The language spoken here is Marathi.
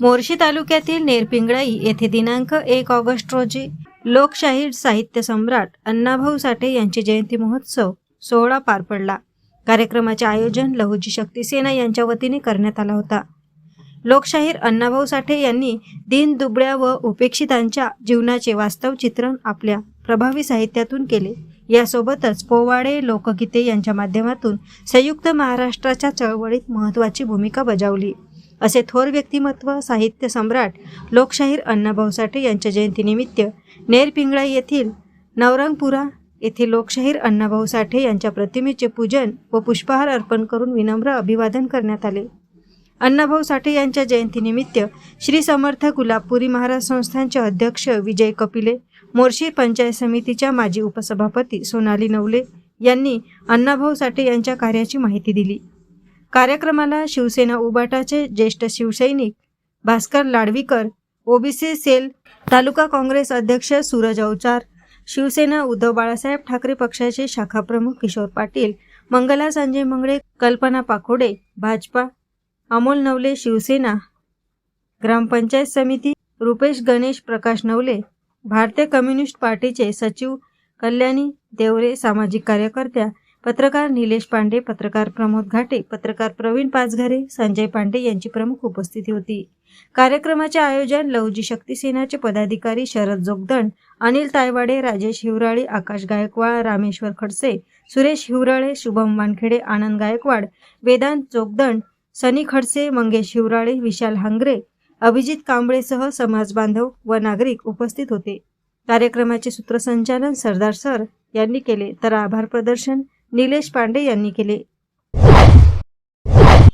मोर्शी तालुक्यातील नेरपिंगळाई येथे दिनांक एक ऑगस्ट रोजी लोकशाहीर साहित्य सम्राट अण्णाभाऊ साठे यांचे जयंती महोत्सव सोहळा पार पडला. कार्यक्रमाचे आयोजन लहुजी शक्ती सेना यांच्या वतीने करण्यात आला होता. लोकशाहीर अण्णाभाऊ साठे यांनी दीन दुबळ्या व उपेक्षितांच्या जीवनाचे वास्तव चित्रण आपल्या प्रभावी साहित्यातून केले. यासोबतच पोवाडे लोकगीते यांच्या माध्यमातून संयुक्त महाराष्ट्राच्या चळवळीत महत्त्वाची भूमिका बजावली. असे थोर व्यक्तिमत्व साहित्य सम्राट लोकशाहीर अण्णाभाऊ साठे यांच्या जयंतीनिमित्त नेरपिंगळा येथील नवरंगपुरा येथे लोकशाहीर अण्णाभाऊ साठे यांच्या प्रतिमेचे पूजन व पुष्पहार अर्पण करून विनम्र अभिवादन करण्यात आले. अण्णाभाऊ साठे यांच्या जयंतीनिमित्त श्री समर्थ गुलाबपुरी महाराज संस्थांचे अध्यक्ष विजय कपिले मोर्शी पंचायत समितीच्या माजी उपसभापती सोनाली नवले यांनी अण्णाभाऊ साठे यांच्या कार्याची माहिती दिली. कार्यक्रमाला शिवसेना उबाटाचे ज्येष्ठ शिवसैनिक भास्कर लाडवीकर ओबीसी सेल तालुका काँग्रेस अध्यक्ष सूरज अवचार शिवसेना उद्धव बाळासाहेब ठाकरे पक्षाचे शाखाप्रमुख किशोर पाटील मंगला संजय मंगळे कल्पना पाखोडे भाजपा अमोल नवले शिवसेना ग्रामपंचायत समिती रुपेश गणेश प्रकाश नवले भारतीय कम्युनिस्ट पार्टीचे सचिव कल्याणी देवरे सामाजिक कार्यकर्त्या पत्रकार निलेश पांडे पत्रकार प्रमोद घाटे पत्रकार प्रवीण पाचघरे संजय पांडे यांची प्रमुख उपस्थिती होती. कार्यक्रमाचे आयोजन लवजी शक्ती सेनाचे पदाधिकारी शरद जोगदंड अनिल तायवाडे राजेश हिवराळे आकाश गायकवाड रामेश्वर खडसे सुरेश हिवराळे शुभम वानखेडे आनंद गायकवाड वेदांत जोगदंड सनी खडसे मंगेश हिवराळे विशाल हांगरे अभिजित कांबळेसह समाज बांधव व नागरिक उपस्थित होते. कार्यक्रमाचे सूत्रसंचालन सरदार सर यांनी केले. तर आभार प्रदर्शन निलेश पांडे यांनी केले.